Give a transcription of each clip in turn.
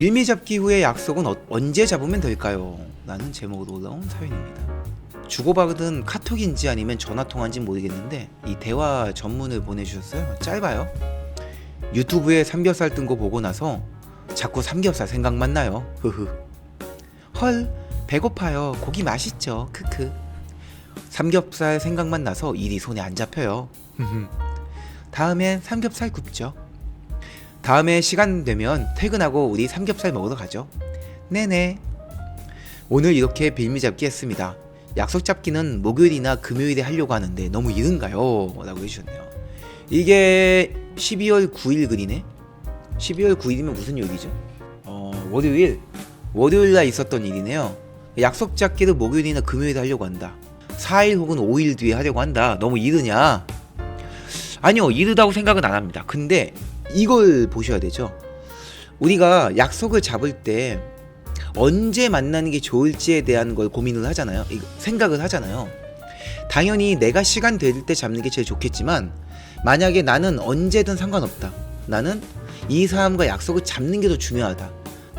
일미 잡기 후에 약속은 어- 언제 잡으면 될까요? 라는 제목으로 올라온 사연입니다. 주고받은 카톡인지 아니면 전화통화인지 모르겠는데 이 대화 전문을 보내주셨어요. 짧아요. 유튜브에 삼겹살 뜬 거 보고 나서 자꾸 삼겹살 생각만 나요. 흐흐. 헐 배고파요. 고기 맛있죠. 크크. 삼겹살 생각만 나서 일이 손에 안 잡혀요. 다음엔 삼겹살 굽죠. 다음에 시간 되면 퇴근하고 우리 삼겹살 먹으러 가죠. 네네. 오늘 이렇게 빌미 잡기 했습니다. 약속 잡기는 목요일이나 금요일에 하려고 하는데 너무 이른가요? 라고 해주셨네요. 이게 12월 9일 글이네? 12월 9일이면 무슨 요일이죠? 어, 월요일. 월요일 날 있었던 일이네요. 약속 잡기를 목요일이나 금요일에 하려고 한다. 4일 혹은 5일 뒤에 하려고 한다. 너무 이르냐? 아니요, 이르다고 생각은 안 합니다. 근데 이걸 보셔야 되죠. 우리가 약속을 잡을 때 언제 만나는 게 좋을지에 대한 걸 고민을 하잖아요. 생각을 하잖아요. 당연히 내가 시간 될 때 잡는 게 제일 좋겠지만 만약에 나는 언제든 상관없다. 나는 이 사람과 약속을 잡는 게 더 중요하다.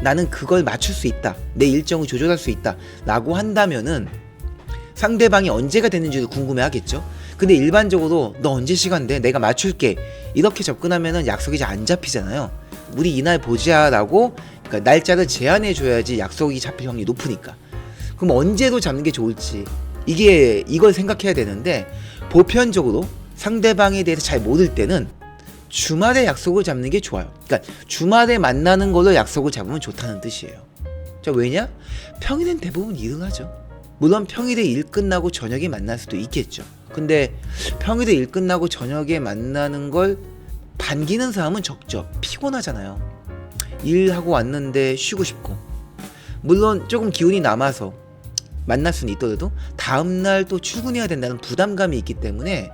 나는 그걸 맞출 수 있다. 내 일정을 조절할 수 있다. 라고 한다면은 상대방이 언제가 되는지도 궁금해 하겠죠. 근데 일반적으로 너 언제 시간 돼? 내가 맞출게. 이렇게 접근하면은 약속이 잘 안 잡히잖아요. 우리 이날 보자라고 그러니까 날짜를 제한해 줘야지 약속이 잡힐 확률이 높으니까. 그럼 언제도 잡는 게 좋을지 이게 이걸 생각해야 되는데 보편적으로 상대방에 대해서 잘 모를 때는 주말에 약속을 잡는 게 좋아요. 그러니까 주말에 만나는 걸로 약속을 잡으면 좋다는 뜻이에요. 자 왜냐? 평일엔 대부분 일어나죠. 물론 평일에 일 끝나고 저녁에 만날 수도 있겠죠. 근데 평일에 일 끝나고 저녁에 만나는 걸 반기는 사람은 적죠. 피곤하잖아요. 일하고 왔는데 쉬고 싶고. 물론 조금 기운이 남아서 만날 수는 있더라도 다음날 또 출근해야 된다는 부담감이 있기 때문에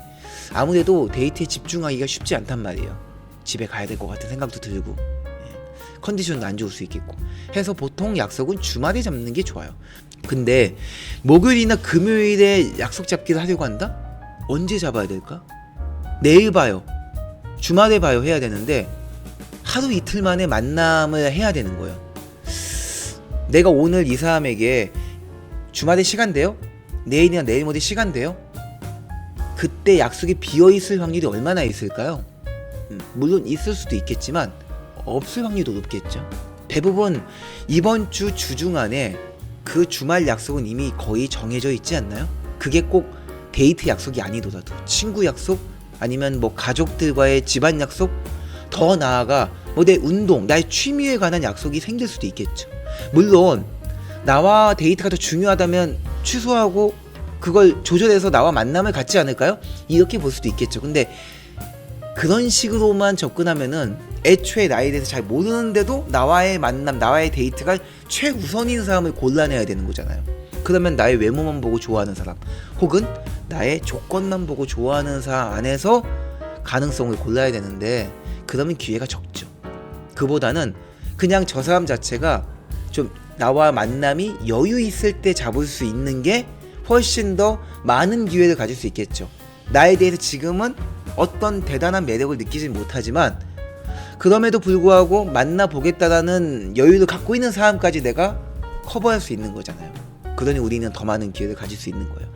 아무래도 데이트에 집중하기가 쉽지 않단 말이에요. 집에 가야 될 것 같은 생각도 들고 예. 컨디션도 안 좋을 수 있겠고 해서 보통 약속은 주말에 잡는 게 좋아요. 근데 목요일이나 금요일에 약속 잡기를 하려고 한다? 언제 잡아야 될까? 내일 봐요. 주말에 봐요 해야 되는데 하루 이틀 만에 만남을 해야 되는 거예요. 내가 오늘 이 사람에게 주말에 시간 돼요? 내일이나 내일 모레 시간 돼요? 그때 약속이 비어 있을 확률이 얼마나 있을까요? 음, 물론 있을 수도 있겠지만 없을 확률도 높겠죠. 대부분 이번 주 주중 안에 그 주말 약속은 이미 거의 정해져 있지 않나요? 그게 꼭 데이트 약속이 아니더라도 친구 약속 아니면 뭐 가족들과의 집안 약속 더 나아가 뭐 내 운동, 나의 취미에 관한 약속이 생길 수도 있겠죠. 물론 나와 데이트가 더 중요하다면 취소하고 그걸 조절해서 나와 만남을 갖지 않을까요? 이렇게 볼 수도 있겠죠. 근데 그런 식으로만 접근하면은 애초에 나에 대해서 잘 모르는데도 나와의 만남, 나와의 데이트가 최우선인 사람을 골라내야 되는 거잖아요. 그러면 나의 외모만 보고 좋아하는 사람, 혹은 나의 조건만 보고 좋아하는 사람 안에서 가능성을 골라야 되는데 그러면 기회가 적죠. 그보다는 그냥 저 사람 자체가 좀 나와 만남이 여유 있을 때 잡을 수 있는 게 훨씬 더 많은 기회를 가질 수 있겠죠. 나에 대해서 지금은 어떤 대단한 매력을 느끼지 못하지만 그럼에도 불구하고 만나보겠다라는 여유를 갖고 있는 사람까지 내가 커버할 수 있는 거잖아요. 그러니 우리는 더 많은 기회를 가질 수 있는 거예요.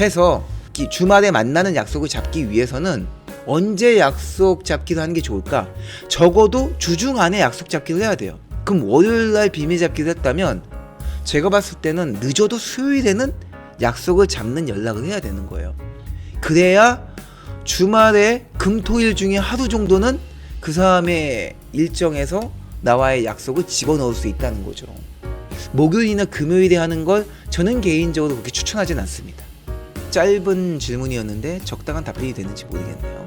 해서 이 주말에 만나는 약속을 잡기 위해서는 언제 약속 잡기를 하는 게 좋을까? 적어도 주중 안에 약속 잡기를 해야 돼요. 그럼 월요일 날 비밀 잡기를 했다면 제가 봤을 때는 늦어도 수요일에는 약속을 잡는 연락을 해야 되는 거예요. 그래야 주말에 금토일 중에 하루 정도는 그 사람의 일정에서 나와의 약속을 집어넣을 수 있다는 거죠. 목요일이나 금요일에 하는 걸 저는 개인적으로 그렇게 추천하진 않습니다. 짧은 질문이었는데 적당한 답변이 되는지 모르겠네요.